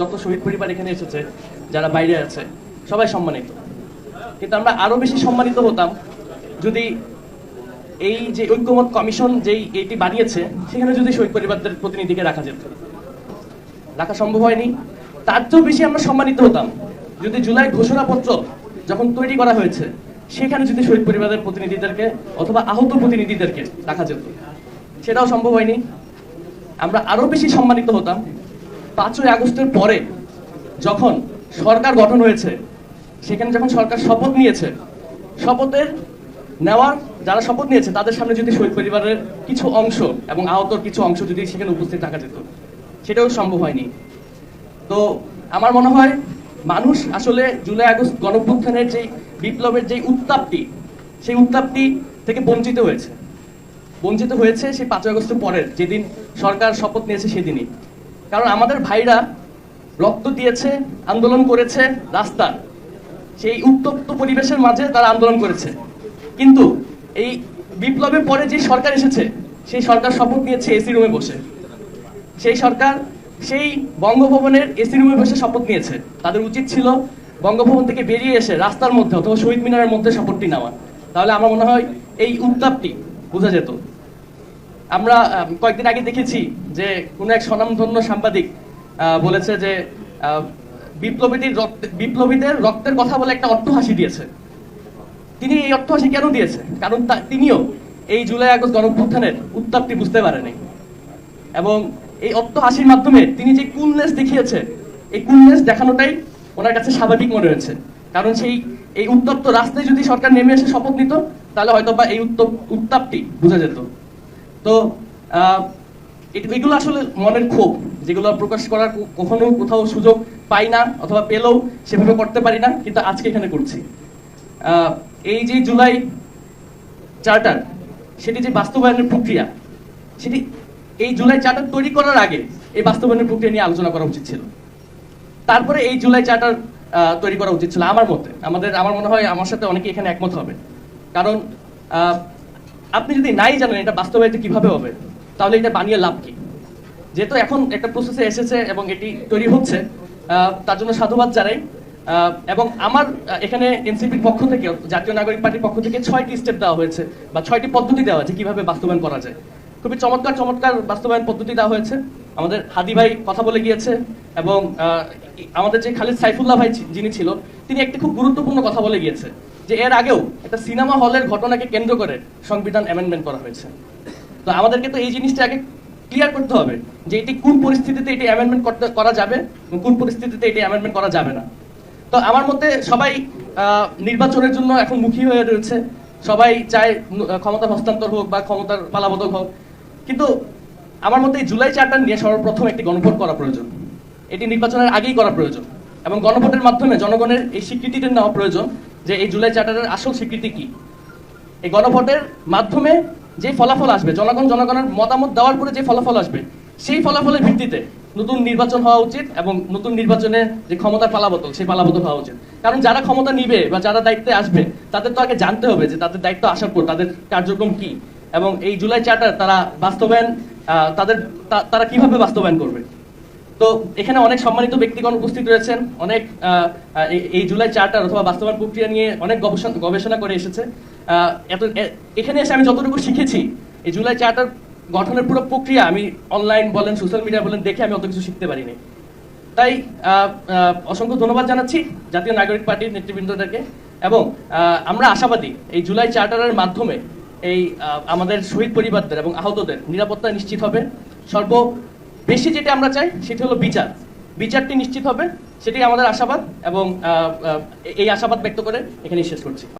যত শহীদ পরিবার এখানে এসেছে, যারা বাইরে আছে, সবাই সম্মানিত। কিন্তু আমরা আরও বেশি সম্মানিত হতাম যদি এই যে ঐক্যমত কমিশন যেই এটি বানিয়েছে, সেখানে যদি শহীদ পরিবারদের প্রতিনিধিকে রাখা যেত। রাখা সম্ভব হয়নি। তার চেয়েও বেশি আমরা সম্মানিত হতাম যদি জুলাই ঘোষণাপত্র যখন তৈরি করা হয়েছে, সেখানে যদি শহীদ পরিবারের প্রতিনিধিদেরকে অথবা আহত প্রতিনিধিদেরকে রাখা যেত। সেটাও সম্ভব হয়নি। আমরা আরও বেশি সম্মানিত হতাম পাঁচই আগস্টের পরে যখন সরকার গঠন হয়েছে, সেখানে যখন সরকার শপথ নিয়েছে, শপথের নেওয়ার যারা শপথ নিয়েছে, তাদের সামনে যদি শহীদ পরিবারের কিছু অংশ এবং আহতর কিছু অংশ যদি সেখানে উপস্থিত থাকা যেত, সেটাও সম্ভব হয়নি। তো আমার মনে হয় মানুষ আসলে জুলাই আগস্ট গণভ্যুত্থানের যে বিপ্লবের যে উত্তাপটি, সেই উত্তাপটি থেকে বঞ্চিত হয়েছে। বঞ্চিত হয়েছে সেই পাঁচই আগস্টের পরের, যেদিন সরকার শপথ নিয়েছে সেদিনই। কারণ আমাদের ভাইরা রক্ত দিয়েছে, আন্দোলন করেছে রাস্তার। সেই উত্তপ্ত পরিবেশের মাঝে তারা আন্দোলন করেছে। কিন্তু এই বিপ্লবের পরে যে সরকার এসেছে, সেই সরকার শপথ নিয়েছে এসি রুমে বসে। সেই সরকার সেই বঙ্গভবনের এসি রুমে বসে শপথ নিয়েছে। তাদের উচিত ছিল বঙ্গভবন থেকে বেরিয়ে এসে রাস্তার মধ্যে অথবা শহীদ মিনারের মধ্যে শপথটি নেওয়া। তাহলে আমার মনে হয় এই উত্তাপটি বোঝা যেত। আমরা কয়েকদিন আগে দেখেছি যে কোনো এক স্বনামধন্য সাংবাদিক বলেছে যে বিপ্লবীদের বিপ্লবীদের রক্তের কথা বলে একটা অট্টহাসি দিয়েছে। তিনি এই অট্টহাসি কেন দিয়েছে? কারণ তিনিও এই জুলাই আগস্ট গণঅভ্যুত্থানের উত্তাপটি বুঝতে পারেনি। এবং এই অট্টহাসির মাধ্যমে তিনি যে কুলনেস দেখিয়েছে, এই কুলনেস দেখানোটাই ওনার কাছে স্বাভাবিক মনে হয়েছে। কারণ সেই, এই উত্তপ্ত রাস্তায় যদি সরকার নেমে এসে শপথ নিত, তাহলে হয়তো বা এই উত্তপ, উত্তাপটি বোঝা যেত। তো এগুলো আসলে মনের ক্ষোভ, যেগুলো প্রকাশ করার কখনো কোথাও সুযোগ পাই না অথবা পেলেও সেভাবে করতে পারি না, কিন্তু আজকে এখানে করছি। এই যে জুলাই চার্টার, সেটি যে বাস্তবায়নের প্রক্রিয়া, সেটি এই জুলাই চার্টার তৈরি করার আগে এই বাস্তবায়নের প্রক্রিয়া নিয়ে আলোচনা করা উচিত ছিল। তারপরে এই জুলাই চার্টার তৈরি করা উচিত ছিল আমার মতে। আমাদের, আমার মনে হয় আমার সাথে অনেকে এখানে একমত হবে। কারণ আপনি যদি নাই জানেন এটা বাস্তবায়িত কীভাবে হবে, তাহলে এটা বানিয়ে লাভ কি? যেহেতু এখন একটা প্রসেসে এসেছে এবং এটি তৈরি হচ্ছে তার জন্য সাধুবাদ জানাই। এবং আমার এখানে এনসিপির পক্ষ থেকে জাতীয় নাগরিক পার্টির পক্ষ থেকে ছয়টি স্টেপ দেওয়া হয়েছে বা ছয়টি পদ্ধতি দেওয়া হয়েছে কীভাবে বাস্তবায়ন করা যায়। খুবই চমৎকার চমৎকার বাস্তবায়ন পদ্ধতি দেওয়া হয়েছে। আমাদের হাদি ভাই কথা বলে গিয়েছে এবং আমাদের যে খালিদ সাইফুল্লাহ ভাই যিনি ছিল, তিনি একটি খুব গুরুত্বপূর্ণ কথা বলে গিয়েছে। যে এর আগেও একটা সিনেমা হলের ঘটনাকে কেন্দ্র করে সংবিধান অ্যামেন্ডমেন্ট করা হয়েছে। তো আমাদেরকে তো এই জিনিসটা আগে ক্লিয়ার করতে হবে যে এটি কোন পরিস্থিতিতে এটি অ্যামেন্ডমেন্ট করতে, করা যাবে কোন পরিস্থিতিতে এটি অ্যামেন্ডমেন্ট করা যাবে না। তো আমার মতে সবাই নির্বাচনের জন্য এখন মুখী হয়ে রয়েছে। সবাই চায় ক্ষমতার হস্তান্তর হোক বা ক্ষমতার পালাবদল হোক। কিন্তু আমার মতে জুলাই চার্টার নিয়ে সর্বপ্রথম একটি গণভোট করা প্রয়োজন। এটি নির্বাচনের আগেই করা প্রয়োজন। এবং গণভোটের মাধ্যমে জনগণের এই স্বীকৃতিটা নেওয়া প্রয়োজন। যে এই জুলাই চার্টারের আসল স্বীকৃতি কি? এই গণভোটের মাধ্যমে যে ফলাফল আসবে, জনগণ জনগণের মতামত দেওয়ার পরে যে ফলাফল আসবে, সেই ফলাফলের ভিত্তিতে নতুন নির্বাচন হওয়া উচিত এবং নতুন নির্বাচনে যে ক্ষমতার পালাবদল, সেই পালাবদল হওয়া উচিত। কারণ যারা ক্ষমতা নিবে বা যারা দায়িত্বে আসবে, তাদের তো আগে জানতে হবে যে তাদের দায়িত্ব আসার পর তাদের কার্যক্রম কি। এবং এই জুলাই চার্টার তারা বাস্তবায়ন তাদের তারা কীভাবে বাস্তবায়ন করবে? তো এখানে অনেক সম্মানিত ব্যক্তিগণ উপস্থিত রয়েছেন, অনেক এই- জুলাই চার্টার অথবা বাস্তবায়ন প্রক্রিয়া নিয়ে অনেক গবেষণা গবেষণা করে এসেছে। এত এখানে এসে আমি যতটুকু শিখেছি, এই জুলাই চার্টার গঠনের পুরো প্রক্রিয়া আমি অনলাইন বলেন, সোশ্যাল মিডিয়া বলেন, দেখে আমি অত কিছু শিখতে পারিনি। তাই অসংখ্য ধন্যবাদ জানাচ্ছি জাতীয় নাগরিক পার্টির নেতৃবৃন্দদেরকে এবং আমরা আশাবাদী এই জুলাই চার্টারের মাধ্যমে এই আমাদের শহীদ পরিবারদের এবং আহতদের নিরাপত্তা নিশ্চিত হবে। সর্ব বেশি যেটা আমরা চাই, সেটি হলো বিচার। বিচারটি নিশ্চিত হবে, সেটি আমাদের আশাবাদ এবং এই আশাবাদ ব্যক্ত করে এখানে শেষ করছি।